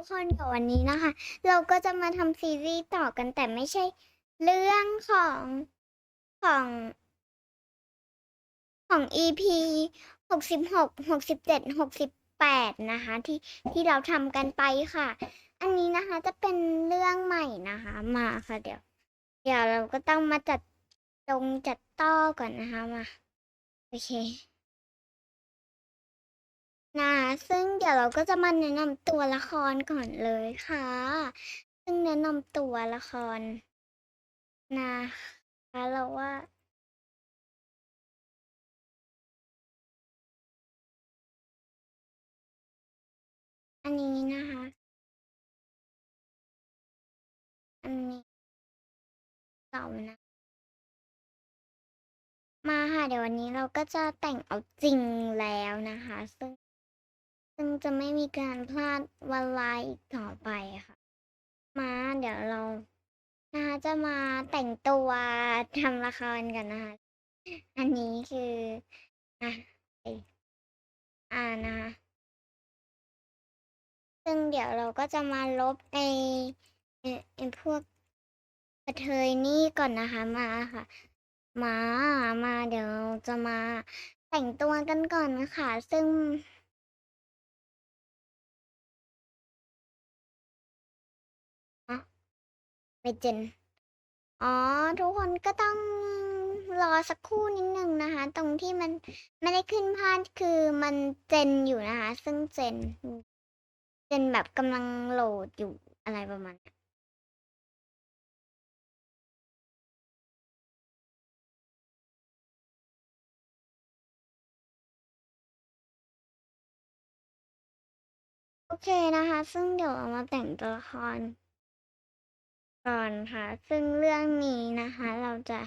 กคนเดี๋ยววันนี้นะคะ เราก็จะมาทำซีรีส์ต่อกันแต่ไม่ใช่ เรื่องของของของ EP หกสิบหกหกสิบเจ็ดหกสิบแปดนะคะ ที่ที่เราทำกันไปค่ะ อันนี้นะคะจะเป็นเรื่องใหม่นะคะ มาค่ะเดี๋ยว เดี๋ยวเราก็ต้องมาจัดตรงจัดต้อก่อนนะคะมาโอเค นะ ซึ่งเดี๋ยวเราก็จะมาแนะนำตัวละครก่อนเลยค่ะ ซึ่งแนะนำตัวละครนะคะเราว่าอันนี้นะคะ อันนี้เก่านะ มาค่ะ เดี๋ยววันนี้เราก็จะแต่งเอาจริงแล้วนะคะ ซึ่ง ซึ่งจะไม่มีการพลาดวันไลน์อีกต่อไปค่ะ มาเดี๋ยวเรานะคะจะมาแต่งตัวทำละครกันนะคะ อันนี้คืออะอ่านะคะซึ่งเดี๋ยวเราก็จะมาลบไอ้ไอ้พวกกระเทยนี่ก่อนนะคะมาค่ะ มามาเดี๋ยวจะมาแต่งตัวกันก่อนนะคะ ซึ่ง ไม่เจน อ๋อ ทุกคนก็ต้องรอสักครู่นิดนึงนะคะ ตรงที่มันไม่ได้ขึ้นพาดคือมันเจนอยู่นะคะ ซึ่งเจน เจนแบบกำลังโหลดอยู่อะไรประมาณนั้นโอเคนะคะ ซึ่งเดี๋ยวเรามาแต่งตัวละคร ก่อนค่ะ ซึ่งเรื่องนี้นะคะ เราจะ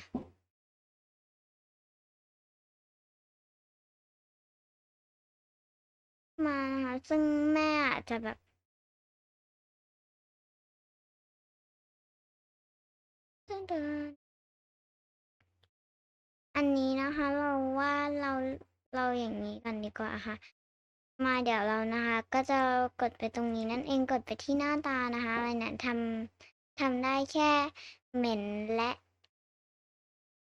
มานะคะซึ่งแม่อาจจะแบบเดินอันนี้นะคะ เราว่าเราเราอย่างนี้กันดีกว่าค่ะ มาเดี๋ยวเรานะคะ ก็จะกดไปตรงนี้นั่นเองกดไปที่หน้าตานะคะ อะไรเนี่ยทำ ทำได้แค่เหม็นและ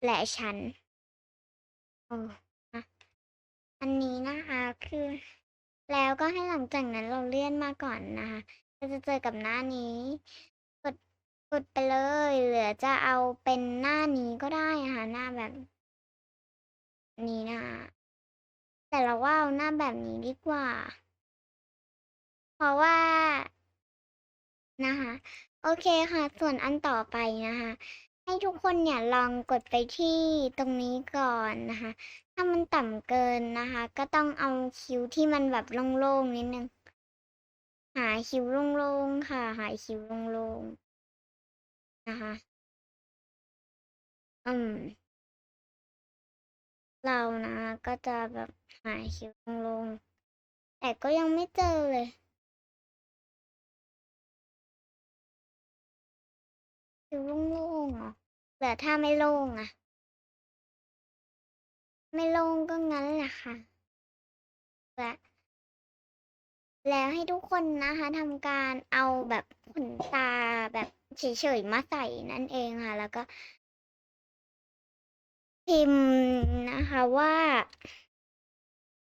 และฉันโอ้อะอันนี้นะคะคือ แล้วก็ให้หลังจากนั้นเราเลื่อนมาก่อนนะคะก็จะเจอกับหน้านี้กดกดไปเลย เหลือจะเอาเป็นหน้านี้ก็ได้ค่ะหน้าแบบนี้นะคะแต่เราว่าเอาหน้าแบบนี้ดีกว่า เพราะว่านะคะ อเคค่ะ ส่วนอันต่อไปนะคะ ให้ทุกคนเนี่ยลองกดไปที่ตรงนี้ก่อนนะคะ ถ้ามันต่ำเกินนะคะ ก็ต้องเอาคิ้วที่มันแบบโล่งๆนิดนึง หาคิ้วโล่งๆค่ะ หาคิ้วโล่งๆนะคะ อืม เรานะก็จะแบบหาคิ้วโล่งๆแต่ก็ยังไม่เจอเลย คิ้วโล่งๆเหรอแต่ถ้าไม่โล่งอะไม่โล่งก็งั้นแหละค่ะและแล้วให้ทุกคนนะคะทำการเอาแบบขนตาแบบเฉยๆมาใส่นั่นเองค่ะ แล้วก็ พิมพ์นะคะว่า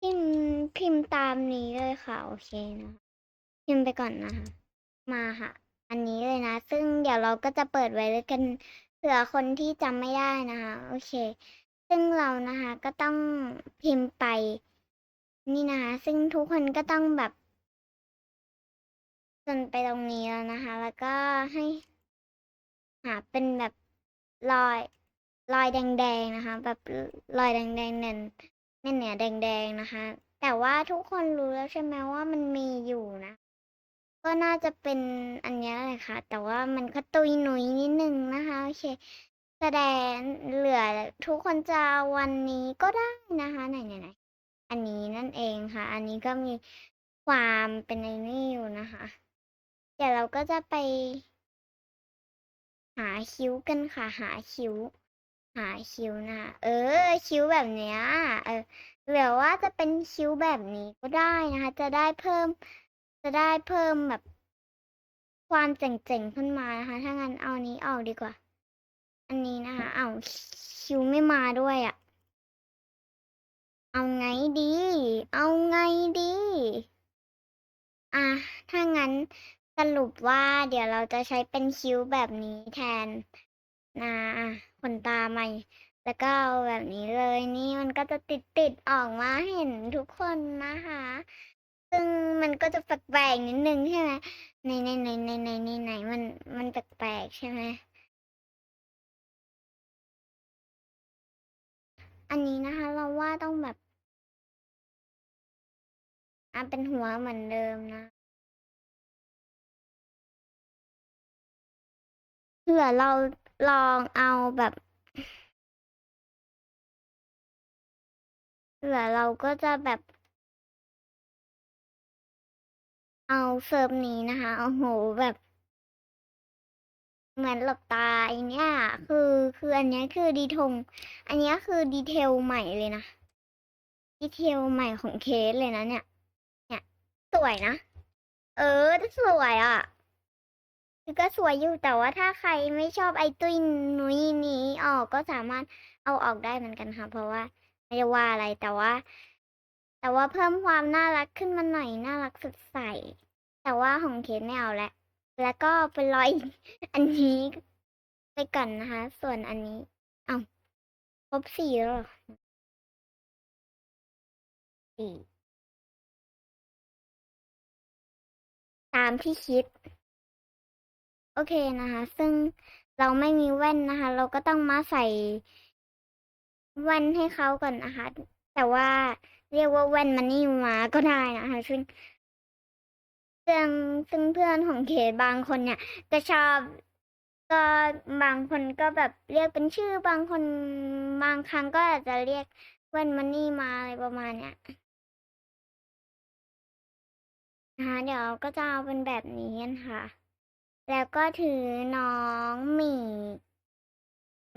พิมพ์พิมพ์ตามนี้เลยค่ะ โอเคนะคะพิมพ์ไปก่อนนะคะ มาค่ะ อันนี้เลยนะ ซึ่งเดี๋ยวเราก็จะเปิดไว้เลยกันเผื่อคนที่จำไม่ได้นะคะ โอเค ซึ่งเรานะคะก็ต้องพิมพ์ไป นี่นะคะซึ่งทุกคนก็ต้องแบบจนไปตรงนี้แล้วนะคะ แล้วก็ให้หาเป็นแบบรอยรอยแดงๆนะคะ แบบรอยแดงๆเน่นเนี่ยเนี่ยแดงๆนะคะ แต่ว่าทุกคนรู้แล้วใช่ไหมว่ามันมีอยู่นะ ก็น่าจะเป็นอันนี้แหละค่ะ แต่ว่ามันก็ตุยหนุยนิดนึงนะคะโอเค แสดงเหลือทุกคนจะวันนี้ก็ได้นะคะไหนไหนอันนี้นั่นเองค่ะ อันนี้ก็มีความเป็นไอ้นี่อยู่นะคะ เดี๋ยวเราก็จะไป หาคิ้วกันค่ะ หาคิ้ว หาคิ้วนะคะเออ คิ้วแบบเนี้ยเออหรือว่าจะเป็นคิ้วแบบนี้ก็ได้นะคะ จะได้เพิ่ม จะได้เพิ่มแบบความเจ๋งๆขึ้นมานะคะ ถ้างั้นเอานี้ออกดีกว่า อันนี้นะคะ เอาคิวไม่มาด้วยอะเอาไงดี เอาไงดี อะ ถ้างั้นสรุปว่าเดี๋ยวเราจะใช้เป็นคิ้วแบบนี้แทนนะขนตาใหม่ แล้วก็เอาแบบนี้เลยนี่มันก็จะติดติดออกมาให้เห็นทุกคนนะคะ ซึ่งมันก็จะแปลกๆนิดนึงใช่ไหมในในในในในในไหนมันมันแปลกๆใช่ไหมอันนี้นะคะ เราว่าต้องแบบอะเป็นหัวเหมือนเดิมนะเผื่อเราลองเอาแบบเผื่อเราก็จะแบบ เอาเซิร์ฟนี้นะคะโอ้โหแบบ เหมือนหลับตาไอเนี้ยคือคืออันนี้คือดีทง อันนี้คือดีเทลใหม่เลยนะดีเทลใหม่ของเคสเลยนะเนี่ยเนี่ยสวยนะ เออสวยอะคือก็สวยอยู่แต่ว่าถ้าใครไม่ชอบไอตุ้ยนุ้ยนี้ออกก็สามารถเอาออกได้เหมือนกันค่ะ เพราะว่าไม่ได้ว่าอะไรแต่ว่า แต่ว่าเพิ่มความน่ารักขึ้นมาหน่อยน่ารักสดใส แต่ว่าของเคสไม่เอาแล้วแล้วก็เป็นรอยอันนี้ไปก่อนนะคะ ส่วนอันนี้เอาครบสี่แล้วเหรอสี่ตามที่คิด โอเคนะคะ ซึ่งเราไม่มีแว่นนะคะ เราก็ต้องมาใส่แว่นให้เขาก่อนนะคะ แต่ว่า เรียกว่าแว่นมันนี่มาก็ได้นะคะซึ่งซึ่งซึ่งเพื่อนของเคบางคนเนี่ย ก็ชอบก็บางคนก็แบบเรียกเป็นชื่อบางคนบางครั้งก็อาจจะเรียกแว่นมันนี่มาอะไรประมาณเนี้ยนะคะเดี๋ยวก็จะเอาเป็นแบบนี้กันค่ะแล้วก็ถือน้องหมี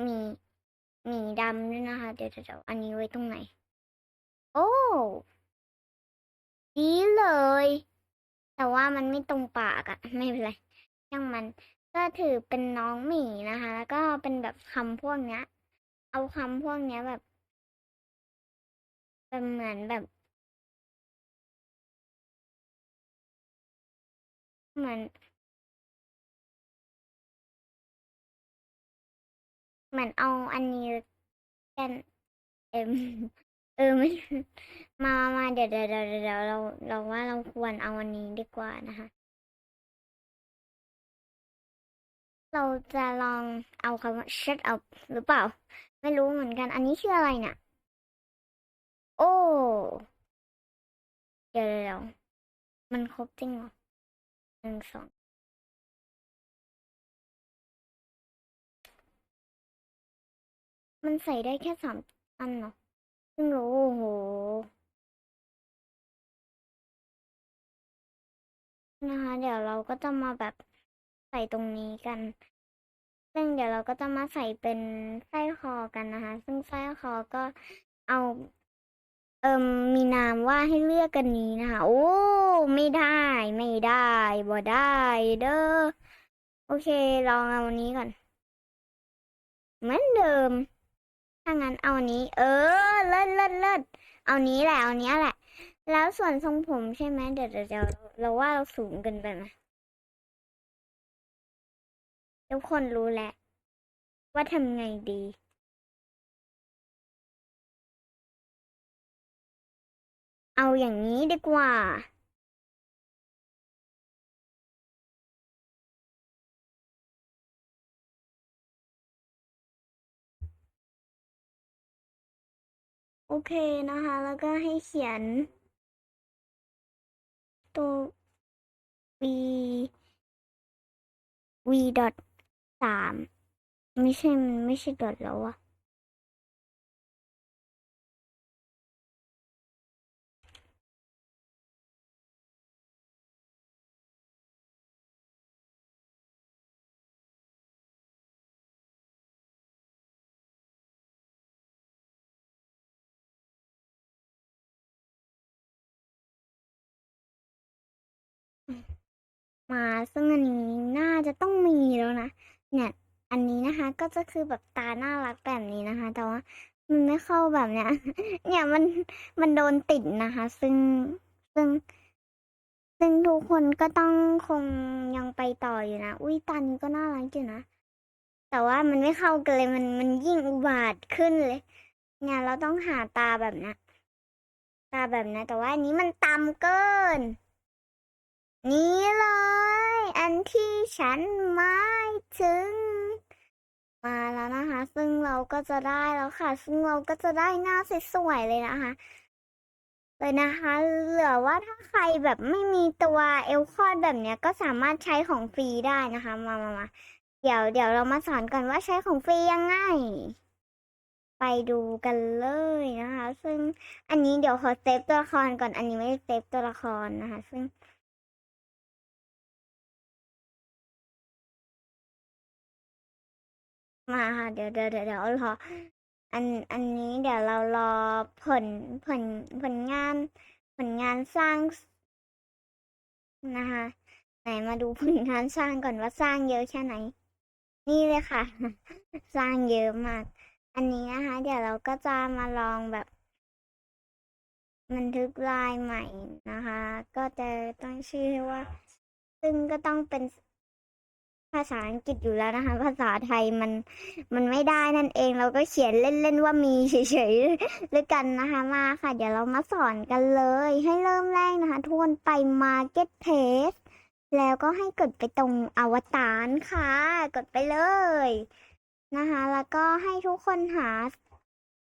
หมีหมีดำด้วยนะคะ เดี๋ยวเดี๋ยวอันนี้ไว้ตรงไหน โอ้ ดีเลย แต่ว่ามันไม่ตรงปากอะไม่เป็นไรช่างมันก็ถือเป็นน้องหมีนะคะ แล้วก็เป็นแบบคำพวกเนี้ย เอาคำพวกเนี้ยแบบเป็นเหมือนแบบ เหมือนเหมือนเอาอันนี้กันเอ็ม เออไม่มามามาเดี๋ยวเดี๋ยวเดี๋ยวเดี๋ยวเราเราว่าเราควรเอาอันนี้ดีกว่านะคะ เราจะลองเอาคำว่า shut up หรือเปล่า ไม่รู้เหมือนกัน อันนี้ชื่ออะไรนี่ยโอ้เดี๋ยวเดี๋ยวเดี๋ยวมันครบจริงเหรอหนึ่งสองมันใส่ได้แค่สามอันเนาะ เพิ่งรู้โอ้โหนะคะเดี๋ยวเราก็จะมาแบบใส่ตรงนี้กัน ซึ่งเดี๋ยวเราก็จะมาใส่เป็นสร้อยคอกันนะคะ ซึ่งสร้อยคอก็เอาเอิมมีนามว่าให้เลือกกันนี้นะคะ โอ้ ไม่ได้ ไม่ได้บ่ได้เด้อโอเค ลองเอาอันนี้ก่อนเหมือนเดิม ถ้างั้นเอานี้ เออ เลิศเลิศเลิศเอานี้แหละ เอานี้แหละ แล้วส่วนทรงผมใช่ไหมเดี๋ยวเดี๋ยวเดี๋ยวเราว่าเราสูงเกินไปไหมทุกคนรู้แหละ ว่าทำไงดีเอาอย่างนี้ดีกว่า โอเคนะคะ แล้วก็ให้เขียน ตัว v v ดอทสามไม่ใช่ ไม่ใช่ดอทแล้วอะ มา ซึ่งอันนี้น่าจะต้องมีแล้วนะ เนี่ย อันนี้นะคะก็จะคือแบบตาน่ารักแบบนี้นะคะ แต่ว่ามันไม่เข้าแบบเนี้ย เนี่ยมันมันโดนติดนะคะ ซึ่งซึ่ง ซึ่งทุกคนก็ต้องคงยังไปต่ออยู่นะ อุ้ยตานี้ก็น่ารักอยู่นะ แต่ว่ามันไม่เข้ากันเลยมันมันยิ่งอุบาทขึ้นเลย เนี่ยเราต้องหาตาแบบนี้ตาแบบนี้แต่ว่าอันนี้มันต่ำเกิน นี่เลย อันที่ฉันหมายถึง มาแล้วนะคะ ซึ่งเราก็จะได้แล้วค่ะ ซึ่งเราก็จะได้หน้าสวยๆเลยนะคะเลยนะคะเหลือว่าถ้าใครแบบไม่มีตัวเอลคอดแบบเนี้ยก็สามารถใช้ของฟรีได้นะคะ มามามาเดี๋ยวเดี๋ยวเรามาสอนกันว่าใช้ของฟรียังไง ไปดูกันเลยนะคะ ซึ่งอันนี้เดี๋ยวขอเซฟตัวละครก่อนอันนี้ไม่ได้เซฟตัวละครนะคะ ซึ่ง มาค่ะ เดี๋ยวเดี๋ยวเดี๋ยวรออันอันนี้เดี๋ยวเรารอผลผลผลงาน ผลงานสร้างนะคะไหนมาดูผลงานสร้างก่อนว่าสร้างเยอะแค่ไหน นี่เลยค่ะ สร้างเยอะมาก อันนี้นะคะ เดี๋ยวเราก็จะมาลองแบบบันทึกลายใหม่นะคะ ก็จะต้องชื่อว่า ซึ่งก็ต้องเป็น ภาษาอังกฤษอยู่แล้วนะคะ ภาษาไทยมันมันไม่ได้นั่นเองเราก็เขียนเล่นๆว่ามีเฉยๆด้วยกันนะคะมาค่ะ เดี๋ยวเรามาสอนกันเลย ให้เริ่มแรกนะคะ ทุกคนไป Market Place แล้วก็ให้กดไปตรงอวตารค่ะ กดไปเลยนะคะ แล้วก็ให้ทุกคนหา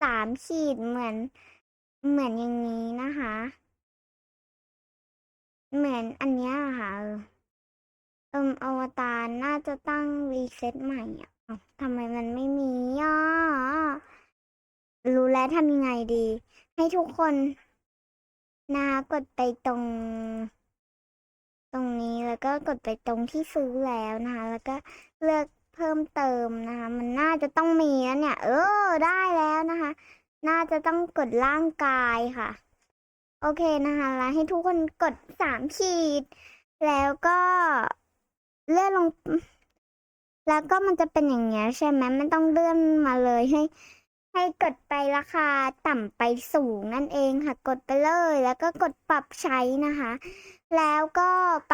สามขีดเหมือนเหมือนอย่างนี้นะคะ เหมือนอันนี้ค่ะ ออวตารน่าจะตั้งรีเซ็ตใหม่อะทำไมมันไม่มีอะรู้แล้วทำยังไงดี ให้ทุกคนนะคะกดไปตรง ตรงนี้แล้วก็กดไปตรงที่ซื้อแล้วนะคะ แล้วก็เลือกเพิ่มเติมนะคะ มันน่าจะต้องมีแล้วเนี่ย เออ ได้แล้วนะคะ น่าจะต้องกดร่างกายค่ะ โอเคนะคะ แล้วให้ทุกคนกดสามขีด แล้วก็ เลื่อนลง แล้วก็มันจะเป็นอย่างเงี้ย ใช่ไหมมันต้องเลื่อนมาเลยให้ ให้กดไปราคาต่ำไปสูงนั่นเองค่ะ กดไปเลย แล้วก็กดปรับใช้นะคะ แล้วก็ไป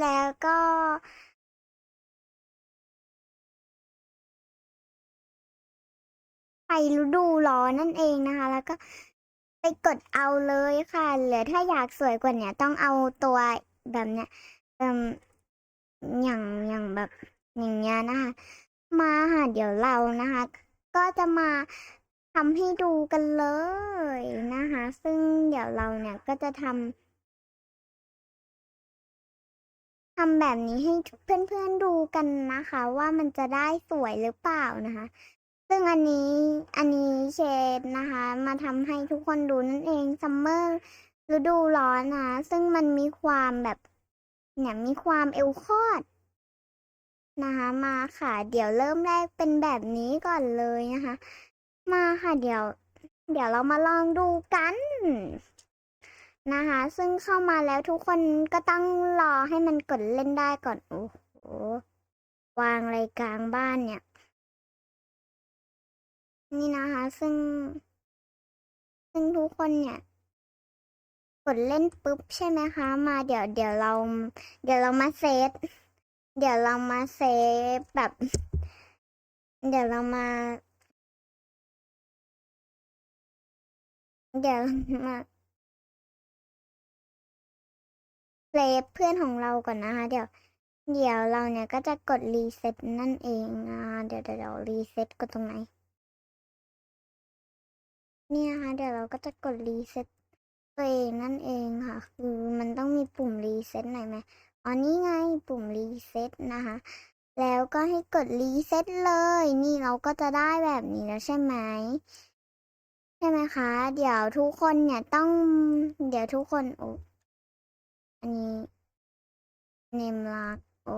แล้วก็ไปฤดูร้อนนั่นเองนะคะ แล้วก็ไปกดเอาเลยค่ะ หรือถ้าอยากสวยกว่าเนี้ยต้องเอาตัวแบบเนี้ยเอ่ม อย่างอย่างแบบอย่างเงี้ยนะคะมาค่ะเดี๋ยวเรานะคะ ก็จะมาทำให้ดูกันเลยนะคะ ซึ่งเดี๋ยวเราเนี่ยก็จะทำทำแบบนี้ให้เพื่อนๆดูกันนะคะ ว่ามันจะได้สวยหรือเปล่านะคะ ซึ่งอันนี้อันนี้เชดนะคะ มาทำให้ทุกคนดูนั่นเองซัมเมอร์ฤดูร้อนนะ ซึ่งมันมีความแบบ เนี่ยมีความเอลคอดนะคะมาค่ะ เดี๋ยวเริ่มแรกเป็นแบบนี้ก่อนเลยนะคะ มาค่ะเดี๋ยว เดี๋ยวเรามาลองดูกันนะคะ ซึ่งเข้ามาแล้วทุกคนก็ต้องรอให้มันกดเล่นได้ก่อน โอ้โหวางอะไรกลางบ้านเนี่ย นี่นะคะ ซึ่ง ซึ่งทุกคนเนี่ย กดเล่นปุ๊บใช่ไหมคะ มาเดี๋ยวเดี๋ยวเรา เดี๋ยวเรามาเซตเดี๋ยวเรามาเซฟแบบ เดี๋ยวเรามา เดี๋ยวมาเซฟเพื่อนของเราก่อนนะคะ เดี๋ยว เดี๋ยวเราเนี่ยก็จะกดรีเซ็ตนั่นเองนะคะเดี๋ยวเดี๋ยวรีเซ็ตกดตรงไหน เนี่ยนะคะเดี๋ยวเราก็จะกดรีเซ็ต ตัวเองนั่นเองค่ะ คือมันต้องมีปุ่มรีเซ็ตหน่อยไหมอ๋อนี่ไงปุ่มรีเซ็ตนะคะ แล้วก็ให้กดรีเซ็ตเลย นี่เราก็จะได้แบบนี้แล้วใช่ไหมใช่ไหมคะ เดี๋ยวทุกคนเนี่ยต้อง เดี๋ยวทุกคนโอ้อันนี้เนมลักโอ้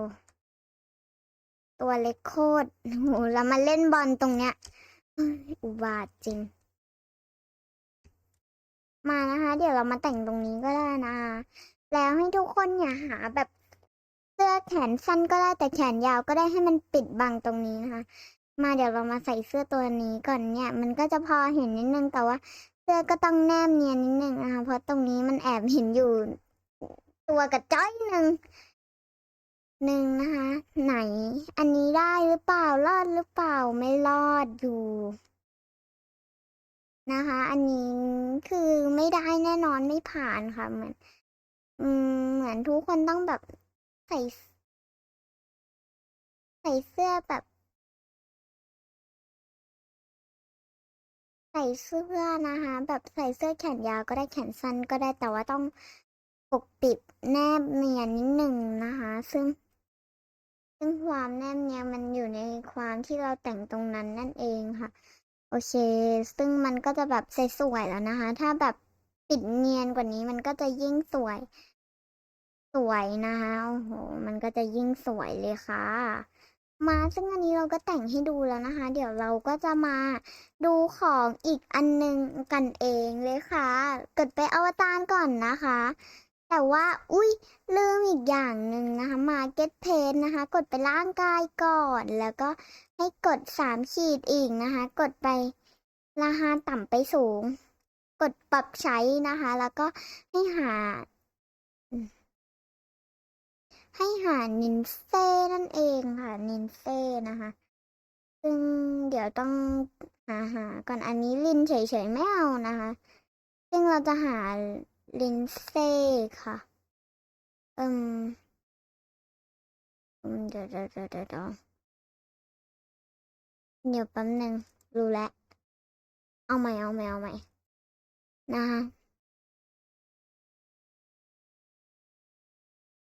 ตัวเล็กโคตรโหแล้วมาเล่นบอลตรงเนี้ยอุบาทจริง มานะคะ เดี๋ยวเรามาแต่งตรงนี้ก็ได้นะ แล้วให้ทุกคนอย่าหาแบบเสื้อแขนสั้นก็ได้แต่แขนยาวก็ได้ให้มันปิดบังตรงนี้นะคะ มาเดี๋ยวเรามาใส่เสื้อตัวนี้ก่อนเนี่ย มันก็จะพอเห็นนิดนึงแต่ว่า เสื้อก็ต้องแนบเนียนนิดนึงนะคะเพราะตรงนี้มันแอบเห็นอยู่ ตัวกระจ้อยหนึ่งหนึ่งนะคะ ไหน อันนี้ได้หรือเปล่ารอดหรือเปล่าไม่รอดอยู่ นะคะ อันนี้คือไม่ได้แน่นอนไม่ผ่านค่ะ เหมือน อืม เหมือนทุกคนต้องแบบใส่ใส่เสื้อแบบ ใส่เสื้อนะคะ แบบใส่เสื้อแขนยาวก็ได้แขนสั้นก็ได้แต่ว่าต้องปกปิดแนบเนียนนิดหนึ่งนะคะ ซึ่ง ซึ่งความแนบเนียนมันอยู่ในความที่เราแต่งตรงนั้นนั่นเองค่ะ โอเค ซึ่งมันก็จะแบบสวยๆแล้วนะคะ ถ้าแบบปิดเนียนกว่านี้มันก็จะยิ่งสวย สวยนะคะโอ้โห มันก็จะยิ่งสวยเลยค่ะ มาซึ่งอันนี้เราก็แต่งให้ดูแล้วนะคะ เดี๋ยวเราก็จะมาดูของอีกอันหนึงกันเองเลยค่ะ กดไปอวตารก่อนนะคะ แต่ว่า อุ้ยลืมอีกอย่างหนึ่งนะคะ Market Page นะคะ กดไปร่างกายก่อนแล้วก็ ให้กดสามขีดอีกนะคะ กดไปราคาต่ำไปสูง กดปรับใช้นะคะ แล้วก็ให้หา ให้หานินเซ่นั่นเองค่ะ นินเซ่นะคะ ซึ่งเดี๋ยวต้องหาหาก่อนอันนี้ลินเฉยๆไม่เอานะคะ ซึ่งเราจะหาลินเซ่ค่ะ อืมอืมเดี๋ยวเดี๋ยวเดี๋ยว เดี๋ยวเดี๋ยวเดี๋ยวแป๊บหนึ่งรู้แล้ว เอาใหม่เอาใหม่เอาใหม่นะคะ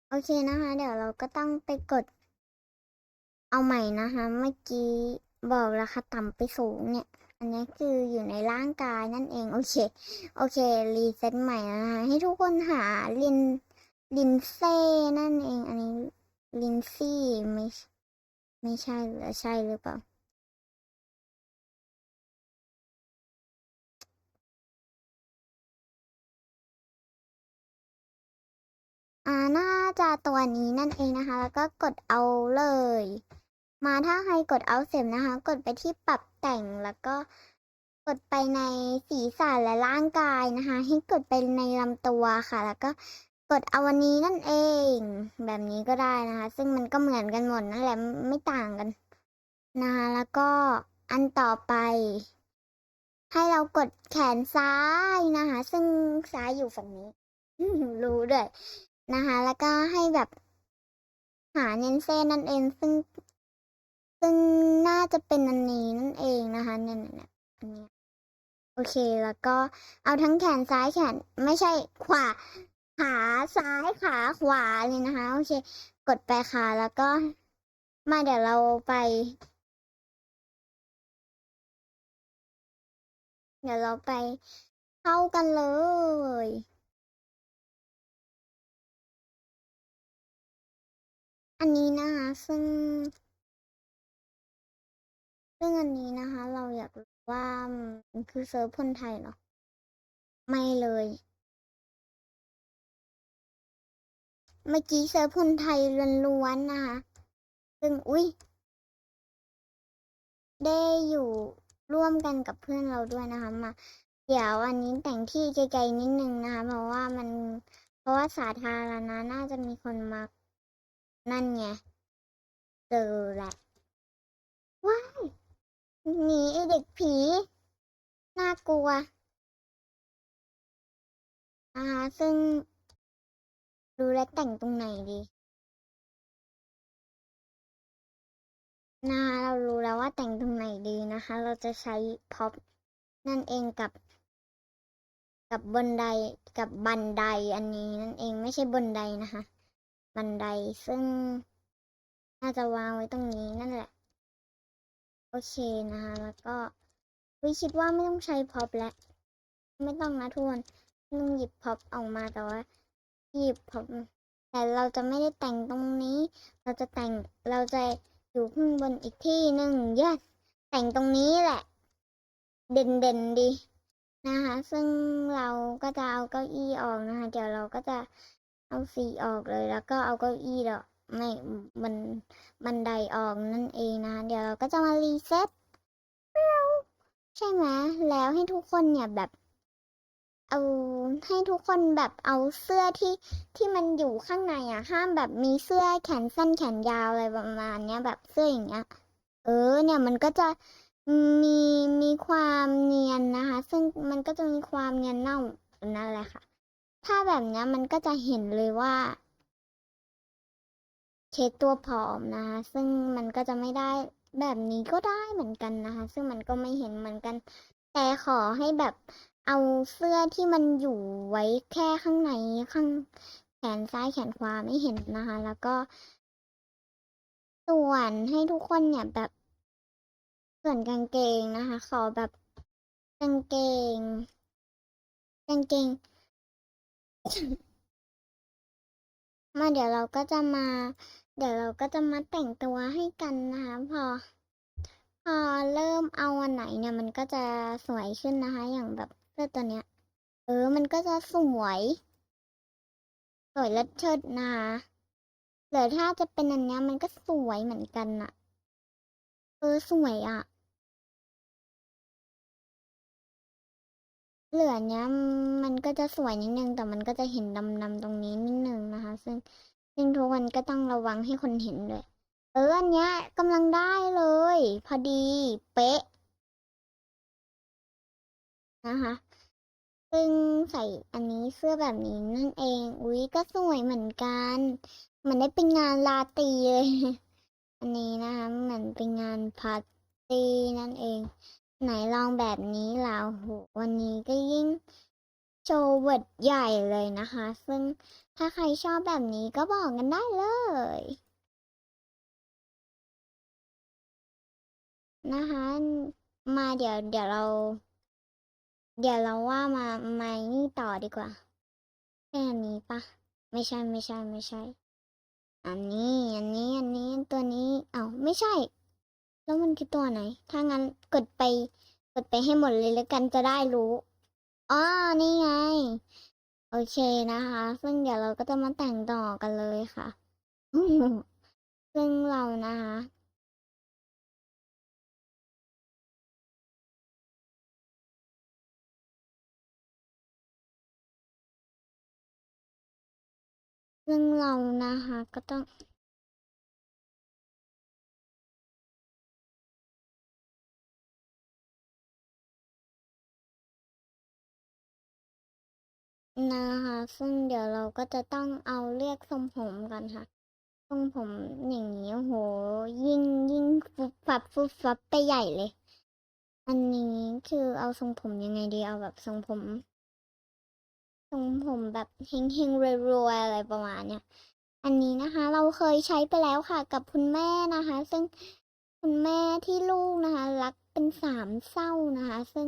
โอเคนะคะ เดี๋ยวเราก็ต้องไปกด เอาใหม่นะคะ เมื่อกี้บอกราคาต่ำไปสูงเนี่ย อันนี้คืออยู่ในร่างกายนั่นเอง โอเค โอเค รีเซ็ตใหม่นะคะให้ทุกคนหาลินลินเซ่นั่นเอง อันนี้ลินซี่ไม่ไม่ใช่หรือใช่หรือเปล่า อ่าน่าจะตัวนี้นั่นเองนะคะ แล้วก็กดเอาเลย มาถ้าใครกดเอาเสร็จนะคะ กดไปที่ปรับแต่งแล้วก็กดไปในศีรษะและร่างกายนะคะ ให้กดไปในลำตัวค่ะ แล้วก็กดเอาวันนี้นั่นเอง แบบนี้ก็ได้นะคะ ซึ่งมันก็เหมือนกันหมดนั่นแหละไม่ต่างกันนะคะแล้วก็อันต่อไป ให้เรากดแขนซ้ายนะคะ ซึ่งซ้ายอยู่ฝั่งนี้ รู้ด้วย นะคะ แล้วก็ให้แบบหาเน้นเส้นนั่นเอง ซึ่ง ซึ่งน่าจะเป็นอันนี้นั่นเองนะคะเนี่ยเนี่ยอันนี้โอเคแล้วก็เอาทั้งแขนซ้ายแขนไม่ใช่ขวาขาซ้ายขาขวาเลยนะคะโอเค กดไปค่ะแล้วก็มาเดี๋ยวเราไป เดี๋ยวเราไปเข้ากันเลย อันนี้นะคะซึ่ง ซึ่งอันนี้นะคะ เราอยากรู้ว่ามันคือเซิร์ฟคนไทยเหรอ ไม่เลย เมื่อกี้เซิร์ฟคนไทยล้วนๆนะคะ ซึ่งอุ้ยได้อยู่ร่วมกันกับเพื่อนเราด้วยนะคะมาเดี๋ยวอันนี้แต่งที่ไกลๆนิดนึงนะคะ เพราะว่ามันเพราะว่าสาธารณะน่าจะมีคนมา นั่นไงเจอแหละว้ายหนีไอเด็กผี น่ากลัวนะคะซึ่ง ดูแลแต่งตรงไหนดีนะคะเรารู้แล้วว่าแต่งตรงไหนดีนะคะ เราจะใช้พ็อปนั่นเองกับ กับบนไดกับบันไดอันนี้นั่นเองไม่ใช่บนไดนะคะ บันไดซึ่ง น่าจะวางไว้ตรงนี้นั่นแหละ โอเคนะคะ แล้วก็วิคิดว่าไม่ต้องใช้พ็อปแล้วไม่ต้องนะทุกคนไม่งหยิบพ็อปออกมาแต่ว่าหยิบพ็อปแต่เราจะไม่ได้แต่งตรงนี้ เราจะแต่งเราจะอยู่ข้างบนอีกที่หนึ่ง yes แต่งตรงนี้แหละ เด่นเด่นดีนะคะ ซึ่งเราก็จะเอาเก้าอี้ออกนะคะ เดี๋ยวเราก็จะ เอาสีออกเลยแล้วก็เอาเก้าอี้ดอกไม่มันบันไดออกนั่นเองนะคะเดี๋ยวเราก็จะมารีเซ็ตใช่ไหมแล้วให้ทุกคนเนี่ยแบบ เอาให้ทุกคนแบบเอาเสื้อที่ที่มันอยู่ข้างในอะ ห้ามแบบมีเสื้อแขนสั้นแขนยาวอะไรประมาณเนี้ยแบบเสื้ออย่างเงี้ย เออ เนี่ยมันก็จะมีมีความเนียนนะคะ ซึ่งมันก็จะมีความเนียนเน่านั่นแหละค่ะ ถ้าแบบนี้มันก็จะเห็นเลยว่าเคสตัวผอมนะคะซึ่งมันก็จะไม่ได้แบบนี้ก็ได้เหมือนกันนะคะ ซึ่งมันก็ไม่เห็นเหมือนกัน แต่ขอให้แบบเอาเสื้อที่มันอยู่ไว้แค่ข้างในข้างแขนซ้ายแขนขวาไม่เห็นนะคะ แล้วก็ส่วนให้ทุกคนเนี่ยแบบส่วนกางเกงนะคะ ขอแบบกางเกงกางเกง มาเดี๋ยวเราก็จะมา เดี๋ยวเราก็จะมาแต่งตัวให้กันนะคะพอ พอเริ่มเอาอันไหนเนี่ย มันก็จะสวยขึ้นนะคะ อย่างแบบเสื้อตัวเนี้ย เออ มันก็จะสวย สวยเลิศเชิดนะคะหรือถ้าจะเป็นอันเนี้ยมันก็สวยเหมือนกันอะเออสวยอะ เหลือเนี้ยมันก็จะสวยนิดนึง แต่มันก็จะเห็นดำๆตรงนี้นิดนึงนะคะ ซึ่งซึ่งทุกคนก็ต้องระวังให้คนเห็นด้วย เอออันเนี้ยกำลังได้เลย พอดีเป๊ะนะคะ ซึ่งใส่อันนี้เสื้อแบบนี้นั่นเอง อุ๊ยก็สวยเหมือนกันเหมือนได้เป็นงานลาตีเลย อันนี้นะคะเหมือนเป็นงานปาร์ตี้นั่นเอง ไหนลองแบบนี้แล้วโหวันนี้ก็ยิ่งโชว์เวิร์ดใหญ่เลยนะคะ ซึ่งถ้าใครชอบแบบนี้ก็บอกกันได้เลย นะคะ มาเดี๋ยวเดี๋ยวเรา เดี๋ยวเราว่ามามานี่ต่อดีกว่าแค่อันนี้ปะไม่ใช่ไม่ใช่ไม่ใช่ อันนี้อันนี้อันนี้ตัวนี้ เอ้าไม่ใช่ แล้วมันคือตัวไหน ถ้างั้นกดไป กดไปให้หมดเลยแล้วกันจะได้รู้อ๋อนี่ไง โอเคนะคะ ซึ่งเดี๋ยวเราก็จะมาแต่งต่อกันเลยค่ะ ซึ่งเรานะคะ ซึ่งเรานะคะก็ต้อง นะคะ ซึ่งเดี๋ยวเราก็จะต้องเอาเรียกทรงผมกันค่ะ ทรงผมอย่างนี้โห ยิ่งยิ่งฟุบฟับฟุบฟับไปใหญ่เลย อันนี้คือเอาทรงผมยังไงดี เอาแบบทรงผม ทรงผมแบบเฮงเฮงรวยๆอะไรประมาณเนี้ย อันนี้นะคะ เราเคยใช้ไปแล้วค่ะ กับคุณแม่นะคะ ซึ่งคุณแม่ที่ลูกนะคะ รักเป็นสามเศร้านะคะ ซึ่ง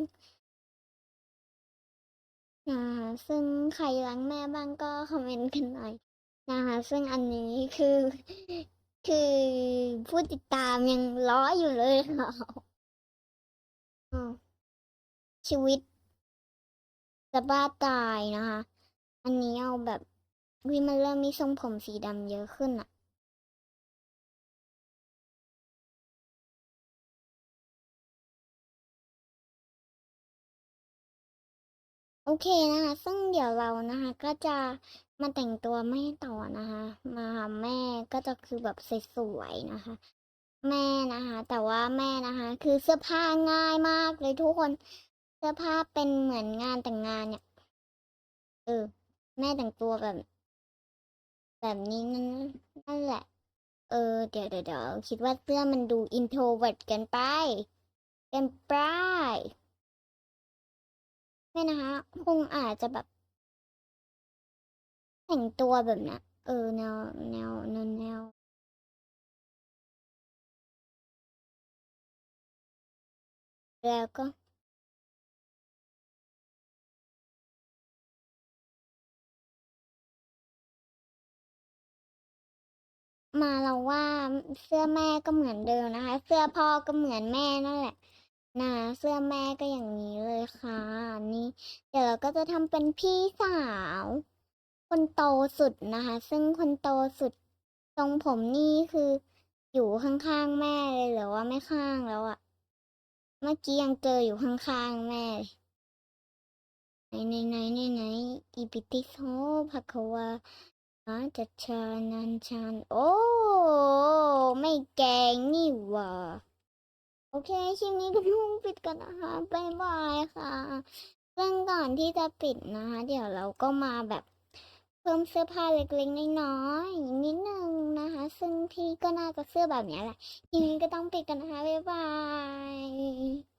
นะคะซึ่งใครรักแม่บ้างก็คอมเมนต์กันหน่อยนะคะซึ่งอันนี้คือ คือผู้ติดตามยังล้ออยู่เลยค่ะอ้าวชีวิตจะบ้าตายนะคะ อันนี้เอาแบบวิมันเริ่มมีทรงผมสีดำเยอะขึ้นอะ โอเคนะคะ ซึ่งเดี๋ยวเรานะคะ ก็จะมาแต่งตัวแม่ต่อนะคะมาหาแม่ก็จะคือแบบสวยๆนะคะ แม่นะคะ แต่ว่าแม่นะคะ คือเสื้อผ้าง่ายมากเลยทุกคนเสื้อผ้าเป็นเหมือนงานแต่งงานเนี่ยเออแม่แต่งตัวแบบ แบบนี้นั่นนั่นแหละ เออเดี๋ยวเดี๋ยวเดี๋ยวคิดว่าเสื้อมันดูอินโทรเวิร์ดกินไปกินไป แม่นะคะคงอาจจะแบบ แต่งตัวแบบนี้ยเออแนวแนวแนวแนวแล้วก็มาเราว่าเสื้อแม่ก็เหมือนเดิมนะคะ เสื้อพ่อก็เหมือนแม่นั่นแหละ นะเสื้อแม่ก็อย่างนี้เลยค่ะ นี่ เดี๋ยวเราก็จะทำเป็นพี่สาว คนโตสุดนะคะ ซึ่งคนโตสุดทรงผมนี่คืออยู่ข้างๆแม่เลยหรือว่าไม่ข้างแล้วอะเมื่อกี้ยังเจออยู่ข้างๆแม่ไหนไหนไหนไหนไหนอีปิติโสภะควาอาจัชานันชานโอ้ ไม่แกงนี่หว่า โอเคคลิปนี้ก็พุ่งปิดกันนะคะบายบายค่ะซึ่งก่อนที่จะปิดนะคะ เดี๋ยวเราก็มาแบบเพิ่มเสื้อผ้าเล็กๆน้อยๆนิดนึงนะคะ ซึ่งพี่ก็น่าจะเสื้อแบบนี้แหละทีนี้ก็ต้องปิดกันนะคะ บ๊ายบาย